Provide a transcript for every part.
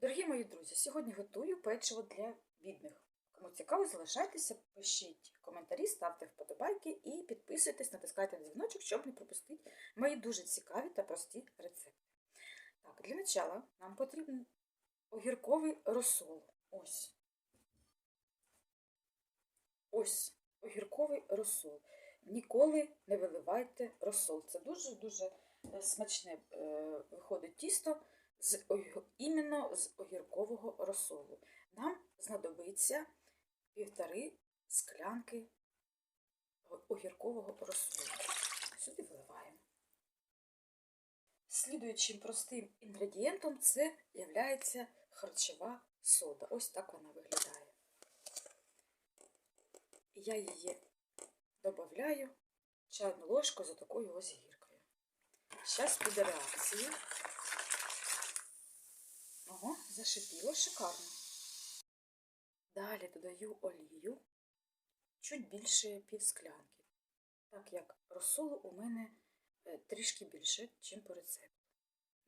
Дорогі мої друзі, сьогодні готую печиво для бідних. Кому цікаво, залишайтеся, пишіть коментарі, ставте вподобайки і підписуйтесь, натискайте на дзвіночок, щоб не пропустити мої дуже цікаві та прості рецепти. Так, для начала нам потрібен огірковий розсол. Ось. Ось огірковий розсол. Ніколи не виливайте розсол. Це дуже-дуже е, смачне е, виходить тісто з іменно з огіркового розсолу. Нам знадобиться півтори склянки огіркового розсолу. Сюди виливаємо. Слідуючим простим інгредієнтом це є харчова сода. Ось так вона виглядає. Я її додаю чайну ложку за такою ось гіркою. Зараз піде реакція. Ого, зашипіло шикарно. Далі додаю олію чуть більше пів склянки, так як розсолу у мене е, трішки більше, ніж по рецепту.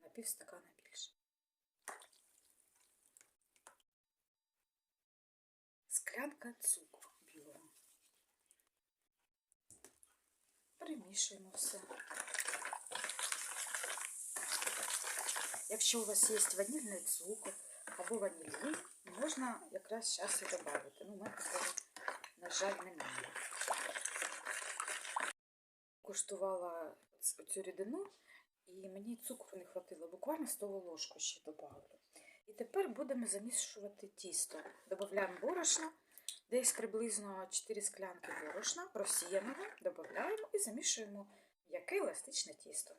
На пів стакана більше. Склянка цукру білого. Перемішуємо все. Якщо у вас є ванільний цукор або ванільний, можна якраз зараз і додати. Ну, у такого, на жаль, немає. Куштувала цю рідину, і мені цукру не хватило, буквально столу ложку ще додавлю. І тепер будемо замішувати тісто. Додаємо борошно, десь приблизно 4 склянки борошна, просіяного, додаємо і замішуємо м'яке еластичне тісто.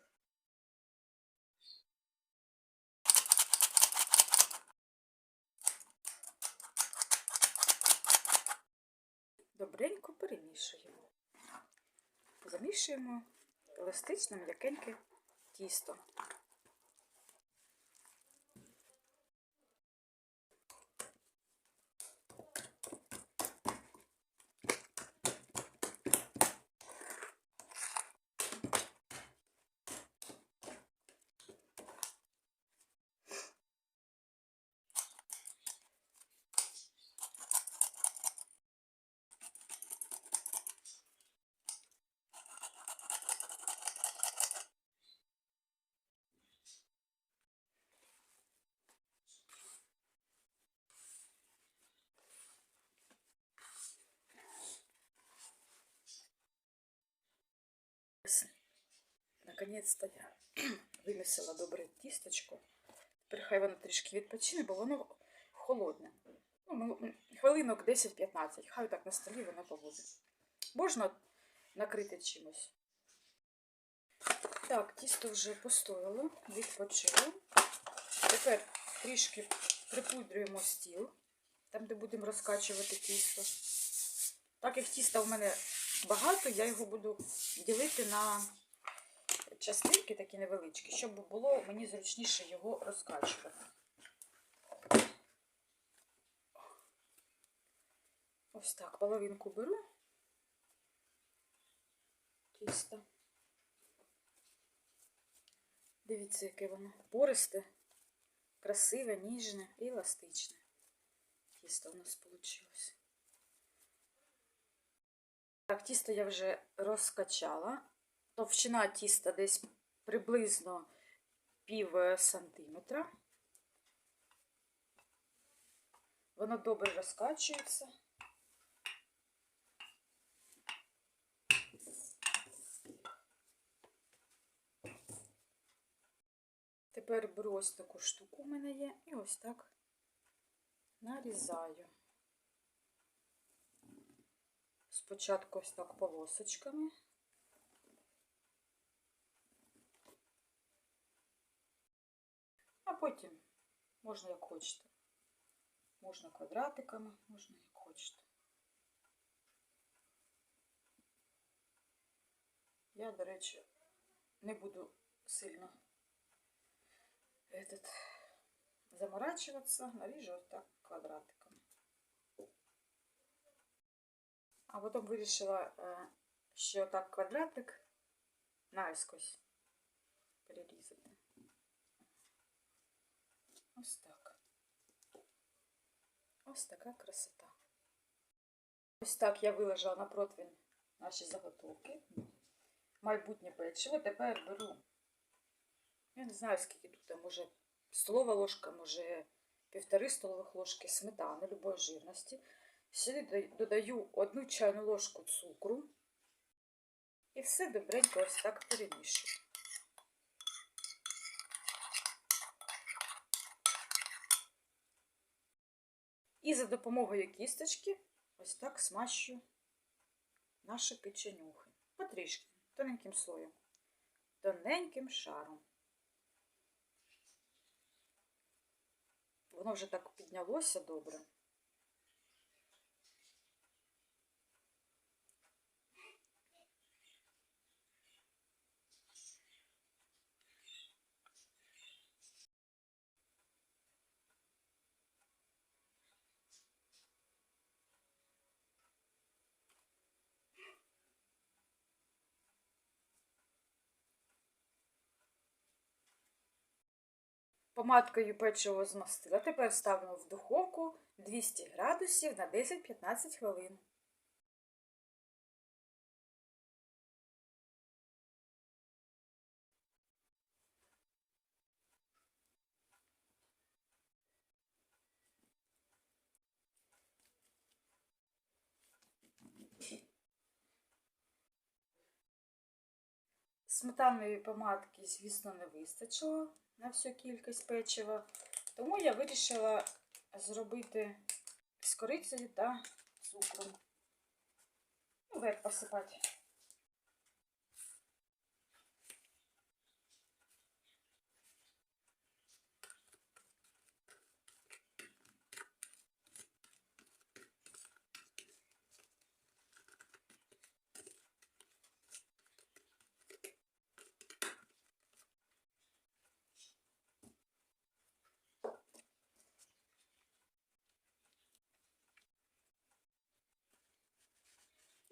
Добренько перемішуємо. Замішуємо еластичне м'якеньке тісто. Ось, Наконець-то я вимісила добре тісточко. Тепер хай воно трішки відпочине, бо воно холодне. Ну, хвилинок 10-15. Хай так на столі воно побуде. Можна накрити чимось. Так, тісто вже постояло, відпочило. Тепер трішки припудрюємо стіл, там, де будемо розкачувати тісто. Так як тіста в мене багато, я його буду ділити на частинки такі невеличкі, щоб було мені зручніше його розкачувати. Ось так, половинку беру тісто. Дивіться, яке воно пористе, красиве, ніжне і еластичне. Тісто у нас вийшло. Так, тісто я вже розкачала. Товщина тіста десь приблизно пів е, сантиметра. Воно добре розкачується. Тепер беру ось таку штуку у мене є і ось так нарізаю. Спочатку ось так полосочками. А потім можна як хочете. Можна квадратиками, можна як хочете. Я, до речі, не буду сильно этот, заморачиваться, наріжу ось так квадратиками. А потім вирішила е, ще отак квадратик наскось перерізати. Ось так. Ось така красота. Ось так я виложила на противень наші заготовки. Майбутнє печиво. Тепер беру. Я не знаю, скільки тут, може, столова ложка, може, півтори столових ложки сметани любої жирності. Сюди додаю одну чайну ложку цукру. І все добренько ось так перемішую. І за допомогою кісточки ось так смащу наші печенюхи. Потрішки, тоненьким слоєм, тоненьким шаром. Воно вже так піднялося добре. Помадкою печиво змастила. Тепер ставимо в духовку 200 градусів на 10-15 хвилин. Сметанної помадки, звісно, не вистачило на всю кількість печива, тому я вирішила зробити з корицею та цукром. Ну, посипати.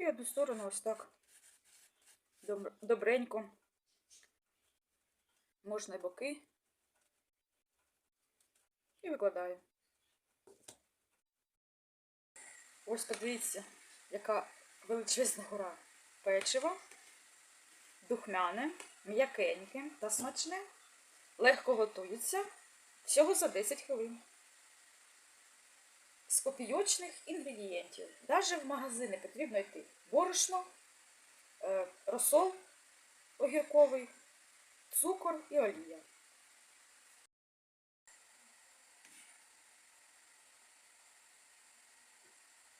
І одну сторону ось так добренько. Можна боки. І викладаю. Ось подивіться, яка величезна гора печива. Духмяне, м'якеньке та смачне. Легко готується всього за 10 хвилин з копійочних інгредієнтів. Навіть в магазини потрібно йти борошно, е, розсол огірковий, цукор і олія.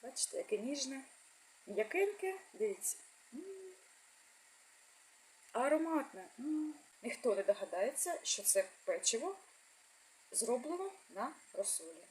Бачите, яке ніжне, м'якеньке, дивіться. Ароматне. Ніхто не догадається, що це печиво зроблено на розсолі.